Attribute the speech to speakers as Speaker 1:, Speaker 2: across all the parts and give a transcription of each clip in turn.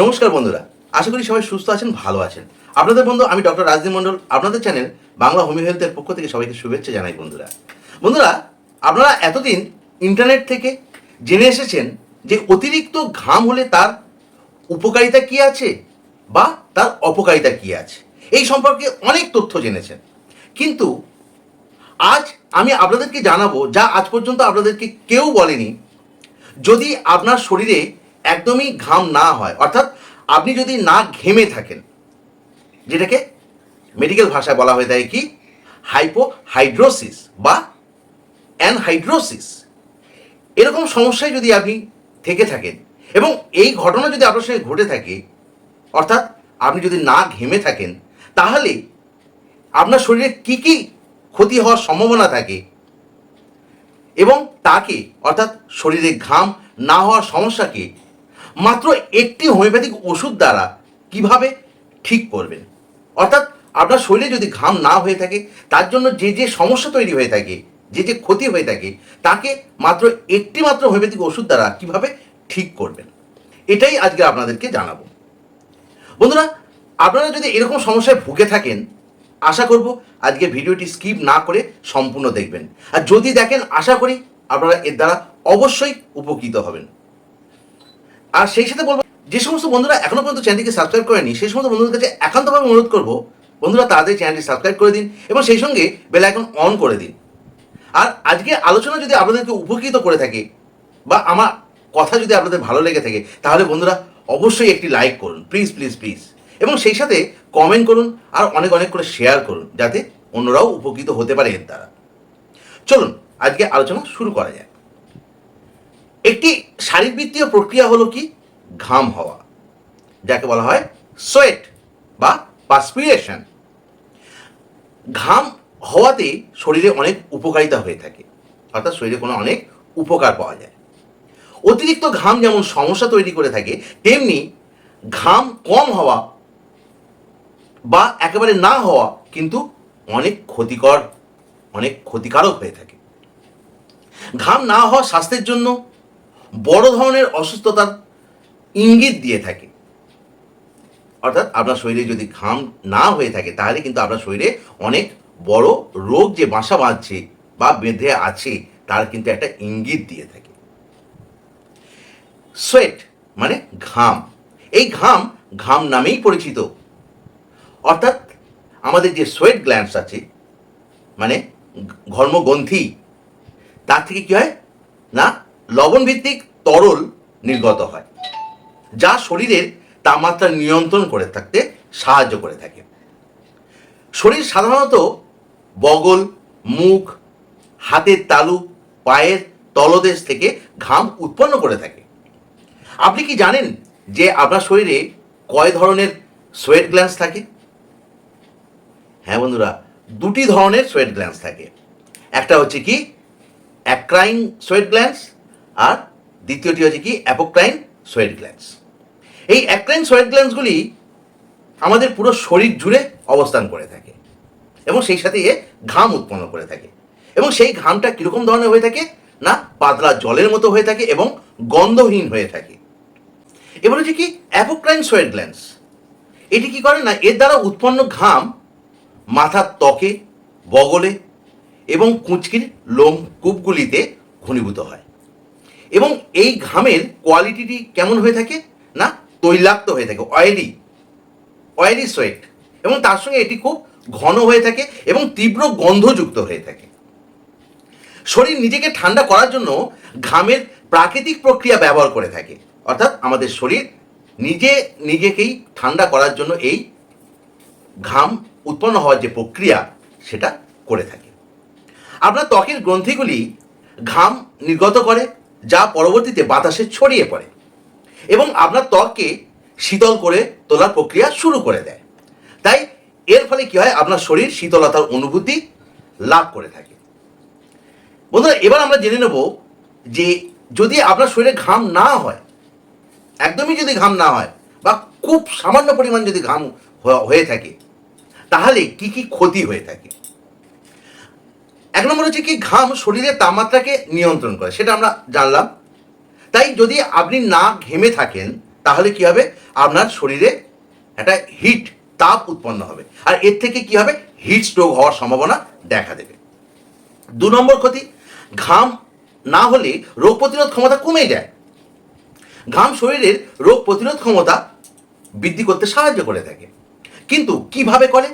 Speaker 1: নমস্কার বন্ধুরা, আশা করি সবাই সুস্থ আছেন, ভালো আছেন। আপনাদের বন্ধু, আমি ডক্টর রাজদীপ মণ্ডল। আপনাদের চ্যানেল বাংলা হোমিও হেলথের পক্ষ থেকে সবাইকে শুভেচ্ছা জানাই বন্ধুরা। বন্ধুরা, আপনারা এতদিন ইন্টারনেট থেকে জেনে এসেছেন যে অতিরিক্ত ঘাম হলে তার উপকারিতা কি আছে বা তার অপকারিতা কি আছে? এই সম্পর্কে অনেক তথ্য জেনেছেন। কিন্তু আজ আমি আপনাদেরকে জানাব, যা আজ পর্যন্ত আপনাদেরকে কেউ বলেনি, যদি আপনার শরীরে একদমই ঘাম না হয়, অর্থাৎ আপনি যদি না ঘেমে থাকেন, যেটাকে মেডিকেল ভাষায় বলা হয়ে থাকে কি? হাইপোহাইড্রোসিস বা অ্যানহাইড্রোসিস এরকম সমস্যায় যদি আপনি থেকে থাকেন এবং এই ঘটনা যদি আপনার সঙ্গে ঘটে থাকে, অর্থাৎ আপনি যদি না ঘেমে থাকেন, তাহলে আপনার শরীরে কি কি ক্ষতি হওয়ার সম্ভাবনা থাকে এবং তাকে, অর্থাৎ শরীরে ঘাম না হওয়ার সমস্যাকে মাত্র একটি হোমিওপ্যাথিক ওষুধ দ্বারা কীভাবে ঠিক করবেন অর্থাৎ আপনার শরীরে যদি ঘাম না হয়ে থাকে, তার জন্য যে যে সমস্যা তৈরি হয়ে থাকে, যে যে ক্ষতি হয়ে থাকে, তাকে মাত্র একটি মাত্র হোমিওপ্যাথিক ওষুধ দ্বারা কীভাবে ঠিক করবেন? এটাই আজকে আপনাদেরকে জানাব। বন্ধুরা, আপনারা যদি এরকম সমস্যায় ভুগে থাকেন, আশা করব আজকে ভিডিওটি স্কিপ না করে সম্পূর্ণ দেখবেন। আর যদি দেখেন, আশা করি আপনারা এর দ্বারা অবশ্যই উপকৃত হবেন। আর সেই সাথে বলব, যে সমস্ত বন্ধুরা এখনও পর্যন্ত চ্যানেলটিকে সাবস্ক্রাইব করেনি, সেই সমস্ত বন্ধুদের কাছে একান্তভাবে অনুরোধ করব, বন্ধুরা তাদের চ্যানেলটি সাবস্ক্রাইব করে দিন এবং সেই সঙ্গে বেল আইকন অন করে দিন। আর আজকে আলোচনা যদি আপনাদেরকে উপকৃত করে থাকে বা আমার কথা যদি আপনাদের ভালো লেগে থাকে, তাহলে বন্ধুরা অবশ্যই একটি লাইক করুন প্লিজ প্লিজ প্লিজ এবং সেই সাথে কমেন্ট করুন আর অনেক অনেক করে শেয়ার করুন, যাতে অন্যরাও উপকৃত হতে পারে এর দ্বারা। চলুন, আজকে আলোচনা শুরু করা যাক। একটি শারীরবৃত্তীয় প্রক্রিয়া হলো কি? ঘাম হওয়া, যাকে বলা হয় সোয়েট বা পাসপিরেশন। ঘাম হওয়াতে শরীরে অনেক উপকারিতা হয়ে থাকে, অর্থাৎ শরীরে কোনো অনেক উপকার পাওয়া যায়। অতিরিক্ত ঘাম যেমন সমস্যা তৈরি করে থাকে, তেমনি ঘাম কম হওয়া বা একেবারে না হওয়া কিন্তু অনেক ক্ষতিকর, অনেক ক্ষতিকারক হয়ে থাকে। ঘাম না হওয়া স্বাস্থ্যের জন্য বড় ধরনের অসুস্থতার ইঙ্গিত দিয়ে থাকে। অর্থাৎ আপনার শরীরে যদি ঘাম না হয়ে থাকে, তাহলে কিন্তু আপনার শরীরে অনেক বড় রোগ যে বাসা বাঁধছে বা বেঁধে আছে, তার কিন্তু একটা ইঙ্গিত দিয়ে থাকে। সোয়েট মানে ঘাম। এই ঘাম ঘাম নামেই পরিচিত। অর্থাৎ আমাদের যে সোয়েট গ্ল্যান্ডস আছে মানে ঘর্মগ্রন্থি, তার থেকে কি হয়? না লবণ ভিত্তিক তরল নির্গত হয়, যা শরীরের তাপমাত্রা নিয়ন্ত্রণ করে থাকতে সাহায্য করে থাকে। শরীর সাধারণত বগল, মুখ, হাতের তালু, পায়ের তলদেশ থেকে ঘাম উৎপন্ন করে থাকে। আপনি কি জানেন যে আপনার শরীরে কয় ধরনের সোয়েট গ্ল্যান্স থাকে? হ্যাঁ বন্ধুরা, দুটি ধরনের সোয়েট গ্ল্যান্স থাকে। একটা হচ্ছে কি, অ্যাক্রাইন সোয়েট গ্ল্যান্স আর দ্বিতীয়টি হচ্ছে কি অ্যাপোক্রাইন সোয়েট গ্ল্যান্স এই অ্যাক্রাইন সোয়েট গ্ল্যান্সগুলি আমাদের পুরো শরীর জুড়ে অবস্থান করে থাকে এবং সেই সাথে এ ঘাম উৎপন্ন করে থাকে। এবং সেই ঘামটা কীরকম ধরনের হয়ে থাকে না, পাতলা জলের মতো হয়ে থাকে এবং গন্ধহীন হয়ে থাকে। এবার হচ্ছে কি অ্যাপোক্রাইন সোয়েট গ্ল্যান্স এটি কি করে না, এর দ্বারা উৎপন্ন ঘাম মাথার ত্বকে, বগলে এবং কুঁচকির লোম কূপগুলিতে ঘনীভূত হয়। এবং এই ঘামের কোয়ালিটিটি কেমন হয়ে থাকে? না, তৈলাক্ত হয়ে থাকে অয়েলি অয়েলি সোয়েট এবং তার সঙ্গে এটি খুব ঘন হয়ে থাকে এবং তীব্র গন্ধযুক্ত হয়ে থাকে। শরীর নিজেকে ঠান্ডা করার জন্য ঘামের প্রাকৃতিক প্রক্রিয়া ব্যবহার করে থাকে। অর্থাৎ আমাদের শরীর নিজে নিজেকেই ঠান্ডা করার জন্য এই ঘাম উৎপন্ন হওয়ার যে প্রক্রিয়া, সেটা করে থাকে। আপনার ত্বকের গ্রন্থিগুলি ঘাম নির্গত করে যা পরবর্তীতে বাতাসে ছড়িয়ে পড়ে এবং আপনার ত্বককে শীতল করে তোলার প্রক্রিয়া শুরু করে দেয়। তাই এর ফলে কি হয়? আপনার শরীর শীতলতার অনুভূতি লাভ করে থাকে। বন্ধুরা, এবার আমরা জেনে নেব যে যদি আপনার শরীরে ঘাম না হয়, একদমই যদি ঘাম না হয় বা খুব সামান্য পরিমাণ যদি ঘাম হয়ে থাকে, তাহলে কি কি ক্ষতি হয়ে থাকে? নম্বর হচ্ছে কি, ঘাম শরীরের তাপমাত্রাকে নিয়ন্ত্রণ করে, সেটা আমরা জানলাম। তাই যদি আপনি না ঘেমে থাকেন, তাহলে কি হবে? আপনার শরীরে একটা হিট তাপ উৎপন্ন হবে। আর এর থেকে কি হবে? হিট স্ট্রোক হওয়ার সম্ভাবনা দেখা দেবে। দু নম্বর ক্ষতি, ঘাম না হলে রোগ প্রতিরোধ ক্ষমতা কমে যায়। ঘাম শরীরের রোগ প্রতিরোধ ক্ষমতা বৃদ্ধি করতে সাহায্য করে থাকে। কিন্তু কীভাবে করে?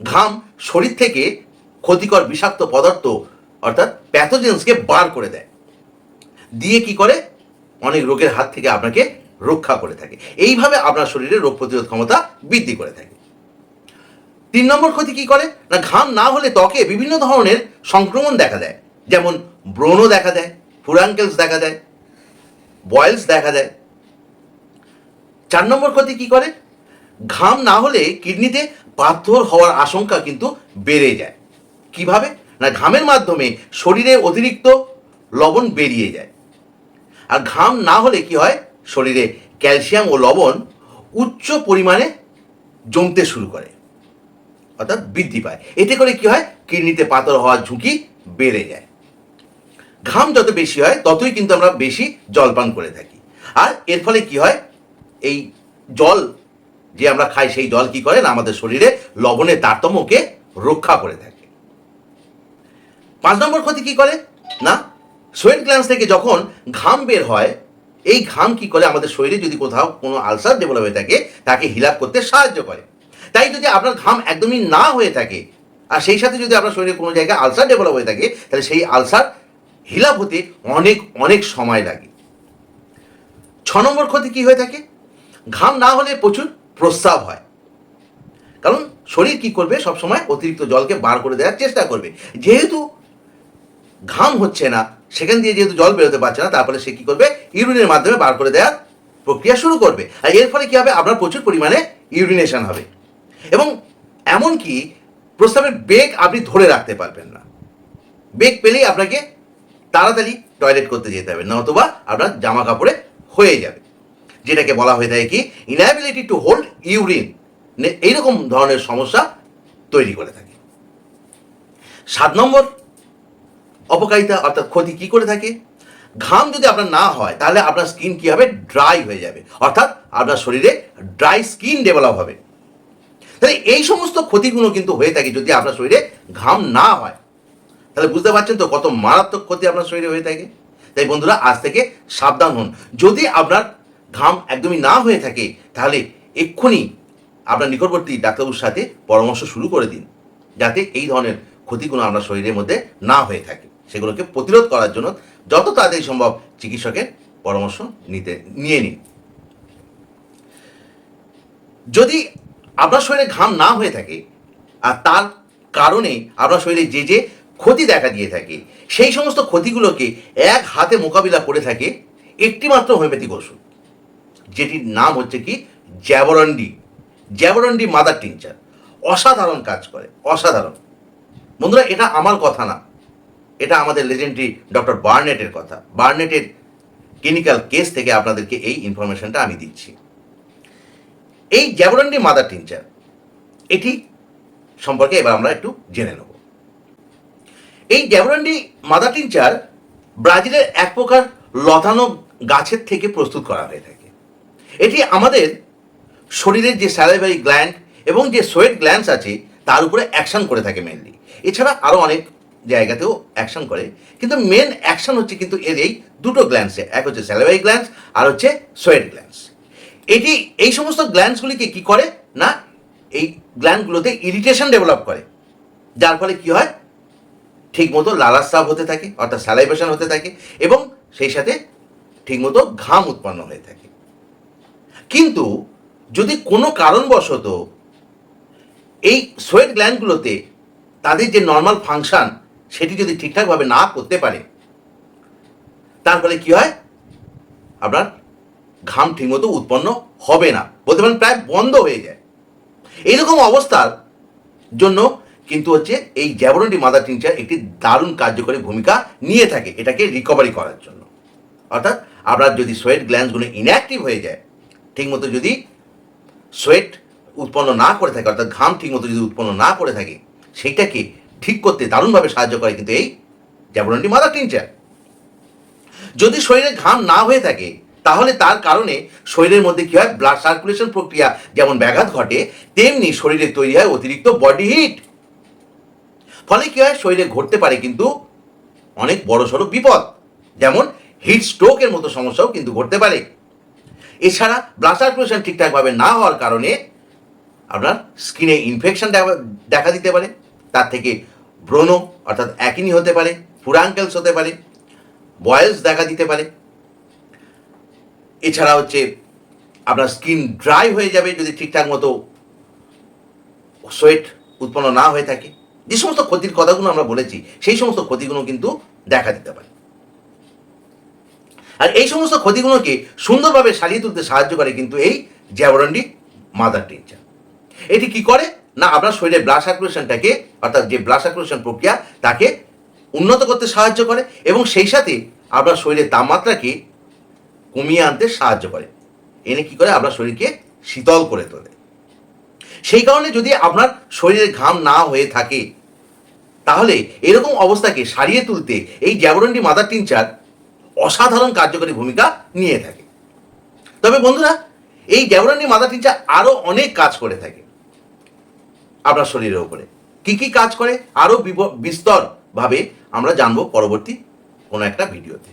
Speaker 1: ঘাম শরীর থেকে ক্ষতিকর বিষাক্ত পদার্থ, অর্থাৎ প্যাথোজেন্সকে বার করে দেয়। দিয়ে কি করে? অনেক রোগের হাত থেকে আপনাকে রক্ষা করে থাকে। এইভাবে আপনার শরীরে রোগ প্রতিরোধ ক্ষমতা বৃদ্ধি করে থাকে। তিন নম্বর ক্ষতি কি করে? না, ঘাম না হলে ত্বকে বিভিন্ন ধরনের সংক্রমণ দেখা দেয়। যেমন ব্রণ দেখা দেয় ফুরাঙ্কেলস দেখা দেয়, বয়েলস দেখা দেয়। চার নম্বর ক্ষতি কি করে? ঘাম না হলে কিডনিতে পাথর হওয়ার আশঙ্কা কিন্তু বেড়ে যায়। কীভাবে? না, ঘামের মাধ্যমে শরীরে অতিরিক্ত লবণ বেরিয়ে যায়। আর ঘাম না হলে কি হয়? শরীরে ক্যালসিয়াম ও লবণ উচ্চ পরিমাণে জমতে শুরু করে, অর্থাৎ বৃদ্ধি পায়। এতে করে কি হয়? কিডনিতে পাথর হওয়ার ঝুঁকি বেড়ে যায়। ঘাম যত বেশি হয়, ততই কিন্তু আমরা বেশি জলপান করে থাকি। আর এর ফলে কি হয়? এই জল যে আমরা খাই, সেই জল কি করে? না, আমাদের শরীরে লবণের তারতম্যকে রক্ষা করে থাকে। পাঁচ নম্বর ক্ষতি কি করে? না? সোয়েট গ্ল্যান্স থেকে যখন ঘাম বের হয়, এই ঘাম কি করে? আমাদের শরীরে যদি কোথাও কোনো আলসার ডেভেলপ হয়ে থাকে, তাকে হিলাপ করতে সাহায্য করে। তাই যদি আপনার ঘাম একদমই না হয়ে থাকে, আর সেই সাথে যদি আপনার শরীরে কোনো জায়গায় আলসার ডেভেলপ হয়ে থাকে, তাহলে সেই আলসার হিলাপ হতে অনেক অনেক সময় লাগে। ছ নম্বর ক্ষতি কি হয়ে থাকে? ঘাম না হলে প্রচুর প্রস্রাব হয়। কারণ শরীর কি করবে? সব সময় অতিরিক্ত জলকে বার করে দেওয়ার চেষ্টা করবে। যেহেতু ঘাম হচ্ছে না, সেখান দিয়ে যেহেতু জল বেরোতে পারছে না, তারপরে সে কি করবে? ইউরিনের মাধ্যমে বার করে দেওয়ার প্রক্রিয়া শুরু করবে। আর এর ফলে কি হবে? আপনার প্রচুর পরিমাণে ইউরিনেশন হবে। এবং এমনকি প্রস্রাবের বেগ আপনি ধরে রাখতে পারবেন না। বেগ পেলেই আপনাকে তাড়াতাড়ি টয়লেট করতে যেতে হবে নতুবা আপনার জামা কাপড়ে হয়ে যাবে। যেটাকে বলা হয়ে থাকে কি? ইনঅ্যাবিলিটি টু হোল্ড ইউরিন এইরকম ধরনের সমস্যা তৈরি করে থাকে। সাত নম্বর অপকারিতা অর্থাৎ ক্ষতি কি করে থাকে? ঘাম যদি আপনার না হয়, তাহলে আপনার স্কিন কি হবে? ড্রাই হয়ে যাবে। অর্থাৎ আপনার শরীরে ড্রাই স্কিন ডেভেলপ হবে। তাহলে এই সমস্ত ক্ষতিগুলো কিন্তু হয়ে থাকে যদি আপনার শরীরে ঘাম না হয়। তাহলে বুঝতে পারছেন তো কত মারাত্মক ক্ষতি আপনার শরীরে হয়ে থাকে? তাই বন্ধুরা, আজ থেকে সাবধান হন। যদি আপনার ঘাম একদমই না হয়ে থাকে, তাহলে এক্ষুনি আপনার নিকটবর্তী ডাক্তারবাবুর সাথে পরামর্শ শুরু করে দিন। যাতে এই ধরনের ক্ষতিগুলো আপনার শরীরের মধ্যে না হয়ে থাকে। সেগুলোকে প্রতিরোধ করার জন্য যত তাড়াতাড়ি সম্ভব চিকিৎসকের পরামর্শ নিতে, নিয়ে নিন। যদি আপনার শরীরে ঘাম না হয়ে থাকে আর তার কারণে আপনার শরীরে যে যে ক্ষতি দেখা দিয়ে থাকে, সেই সমস্ত ক্ষতিগুলোকে এক হাতে মোকাবিলা করে থাকে একটি মাত্র হোমিওপ্যাথিক ওষুধ। যেটির নাম হচ্ছে কি? জ্যাবরন্ডি। জ্যাবরন্ডি মাদার টিংচার অসাধারণ কাজ করে, অসাধারণ। বন্ধুরা, এটা আমার কথা না। এটা আমাদের লেজেন্ডারি ডক্টর বার্নেটের কথা। বার্নেটের ক্লিনিক্যাল কেস থেকে আপনাদেরকে এই ইনফরমেশনটা আমি দিচ্ছি। এই জ্যাবরন্ডি মাদার টিংচার এটি সম্পর্কে এবার আমরা একটু জেনে নেব। এই জ্যাবরন্ডি মাদার টিংচার ব্রাজিলের এক প্রকার লতানো গাছের থেকে প্রস্তুত করা হয়ে থাকে। এটি আমাদের শরীরের যে স্যালাইভারি গ্ল্যান্ড এবং যে সোয়েট গ্ল্যান্ডস আছে, তার উপরে অ্যাকশন করে থাকে মেনলি এছাড়া আরও অনেক জায়গাতেও অ্যাকশন করে। কিন্তু মেন অ্যাকশন হচ্ছে কিন্তু এর এই দুটো গ্ল্যান্সে এক হচ্ছে স্যালাইভারি গ্ল্যান্স আর হচ্ছে সোয়েট গ্ল্যান্স এটি, এই সমস্ত গ্ল্যান্সগুলিকে কি করে না, এই গ্ল্যান্ডগুলোতে ইরিটেশন ডেভেলপ করে। যার ফলে কি হয়, ঠিকমতো লালাস্রাব হতে থাকে, অর্থাৎ স্যালাইভেশন হতে থাকে, এবং সেই সাথে ঠিকমতো ঘাম উৎপন্ন হয়ে থাকে। কিন্তু যদি কোনো কারণবশত এই সোয়েট গ্ল্যান্ডগুলোতে তাদের যে নর্মাল ফাংশন সেটি যদি ঠিকঠাকভাবে না করতে পারে, তার ফলে কি হয়? আপনার ঘাম ঠিকমতো উৎপন্ন হবে না। বলতে পারেন প্রায় বন্ধ হয়ে যায়। এইরকম অবস্থার জন্য কিন্তু হচ্ছে এই জ্যাবরন্ডি মাদার টিংচার একটি দারুণ কার্যকরী ভূমিকা নিয়ে থাকে এটাকে রিকভারি করার জন্য। অর্থাৎ আপনার যদি সোয়েট গ্ল্যান্ডসগুলো ইনঅ্যাক্টিভ হয়ে যায়, ঠিকমতো যদি সোয়েট উৎপন্ন না করে থাকে, অর্থাৎ ঘাম ঠিকমতো যদি উৎপন্ন না করে থাকে সেইটাকে ঠিক করতে দারুণভাবে সাহায্য করে কিন্তু এই জ্যাবরন্ডি মাদার টিংচার যদি শরীরে ঘাম না হয়ে থাকে, তাহলে তার কারণে শরীরের মধ্যে কী হয়? ব্লাড সার্কুলেশন প্রক্রিয়া যেমন ব্যাঘাত ঘটে, তেমনি শরীরে তৈরি হয় অতিরিক্ত বডি হিট ফলে কী হয়? শরীরে ঘটতে পারে কিন্তু অনেক বড় সড়ো বিপদ, যেমন হিট স্ট্রোকের মতো সমস্যাও কিন্তু ঘটতে পারে। এছাড়া ব্লাড সার্কুলেশন ঠিকঠাকভাবে না হওয়ার কারণে আপনার স্কিনে ইনফেকশন দেখা দিতে পারে। তার থেকে ব্রণ অর্থাৎ অ্যাকিনি হতে পারে, ফুরাঙ্কেলস হতে পারে, বয়েলস দেখা দিতে পারে। এছাড়া হচ্ছে আপনার স্কিন ড্রাই হয়ে যাবে যদি ঠিকঠাক মতো সোয়েট উৎপন্ন না হয়ে থাকে। যে সমস্ত ক্ষতির কথাগুলো আমরা বলেছি, সেই সমস্ত ক্ষতিগুলো কিন্তু দেখা দিতে পারে। আর এই সমস্ত ক্ষতিগুলোকে সুন্দরভাবে সারিয়ে তুলতে সাহায্য করে কিন্তু এই জ্যাবরন্ডি মাদার টিনচার এটি কি করে? না, আপনার শরীরে ব্লাড সার্কুলেশনটাকে অর্থাৎ যে ব্লাড সার্কুলেশন প্রক্রিয়া তাকে উন্নত করতে সাহায্য করে এবং সেই সাথে আপনার শরীরের তাপমাত্রাকে কমিয়ে আনতে সাহায্য করে। এনে কি করে? আপনার শরীরকে শীতল করে তোলে। সেই কারণে যদি আপনার শরীরে ঘাম না হয়ে থাকে, তাহলে এরকম অবস্থাকে সারিয়ে তুলতে এই জ্যাবরন্ডি মাদার টিনচার অসাধারণ কার্যকরী ভূমিকা নিয়ে থাকে। তবে বন্ধুরা, এই জ্যাবরন্ডি মাদার টিনচার আরও অনেক কাজ করে থাকে আপনার শরীরের উপরে। কি কি কাজ করে আরও বিস্তরভাবে আমরা জানব পরবর্তী কোনো একটা ভিডিওতে।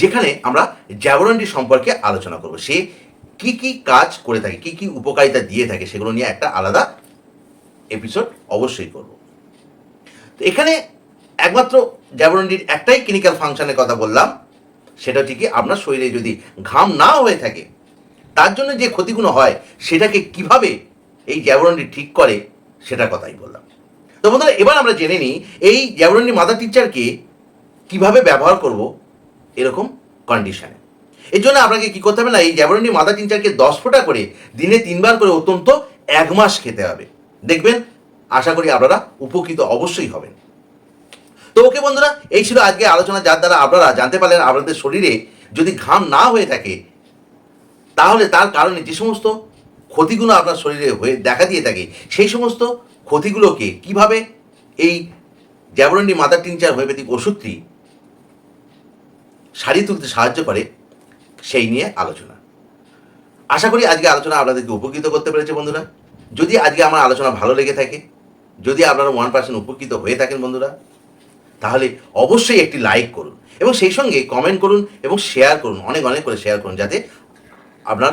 Speaker 1: যেখানে আমরা জ্যাবরন্ডি সম্পর্কে আলোচনা করব। সে কি কি কাজ করে থাকে, কি কি উপকারিতা দিয়ে থাকে, সেগুলো নিয়ে একটা আলাদা এপিসোড অবশ্যই করব। তো এখানে একমাত্র জ্যাবরন্ডির একটাই ক্লিনিক্যাল ফাংশনের কথা বললাম, সেটা হচ্ছে কি আপনার শরীরে যদি ঘাম না হয়ে থাকে, তার জন্য যে ক্ষতিগুলো হয়, সেটাকে কীভাবে এই জ্যাবরন্ডি ঠিক করে, সেটার কথাই বললাম। তো বন্ধুরা, এবার আমরা জেনে নিই, এই জ্যাবরন্ডি মাদার টিচারকে কীভাবে ব্যবহার করব এরকম কন্ডিশনে এর জন্য আপনাকে কি করতে হবে না, এই জ্যাবরন্ডি মাদার টিচারকে দশ ফোঁটা করে দিনে তিনবার করে অত্যন্ত এক মাস খেতে হবে। দেখবেন, আশা করি আপনারা উপকৃত অবশ্যই হবেন। তো ওকে বন্ধুরা, এই ছিল আজকে আলোচনা, যার দ্বারা আপনারা জানতে পারলেন আপনাদের শরীরে যদি ঘাম না হয়ে থাকে, তাহলে তার কারণে যে সমস্ত ক্ষতিগুলো আপনার শরীরে হয়ে দেখা দিয়ে থাকে, সেই সমস্ত ক্ষতিগুলোকে কীভাবে এই জ্যাবরন্ডি মাদার টিনচার হোমিওপ্যাথিক ওষুধটি সারিয়ে তুলতে সাহায্য করে, সেই নিয়ে আলোচনা। আশা করি আজকে আলোচনা আপনাদেরকে উপকৃত করতে পেরেছে বন্ধুরা। যদি আজকে আমার আলোচনা ভালো লেগে থাকে, যদি আপনারা ওয়ান পার্সেন্ট উপকৃত হয়ে থাকেন বন্ধুরা, তাহলে অবশ্যই একটি লাইক করুন এবং সেই সঙ্গে কমেন্ট করুন এবং শেয়ার করুন, অনেক অনেক করে শেয়ার করুন, যাতে আপনার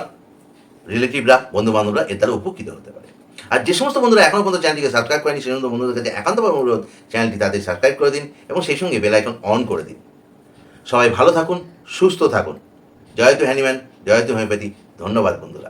Speaker 1: রিলেটিভরা বন্ধু বান্ধবরা এর দ্বারা উপকৃত হতে পারে। আর যে সমস্ত বন্ধুরা এখনও পর্যন্ত চ্যানেলটিকে সাবস্ক্রাইব করেনি, সেই সমস্ত বন্ধুদের কাছে একান্তভাবে অনুরোধ, চ্যানেলটি তাদের সাবস্ক্রাইব করে দিন এবং সেই সঙ্গে বেল আইকন অন করে দিন। সবাই ভালো থাকুন, সুস্থ থাকুন। জয়তু হ্যানিম্যান জয়তু হোমিওপ্যাথি। ধন্যবাদ, বন্ধুরা।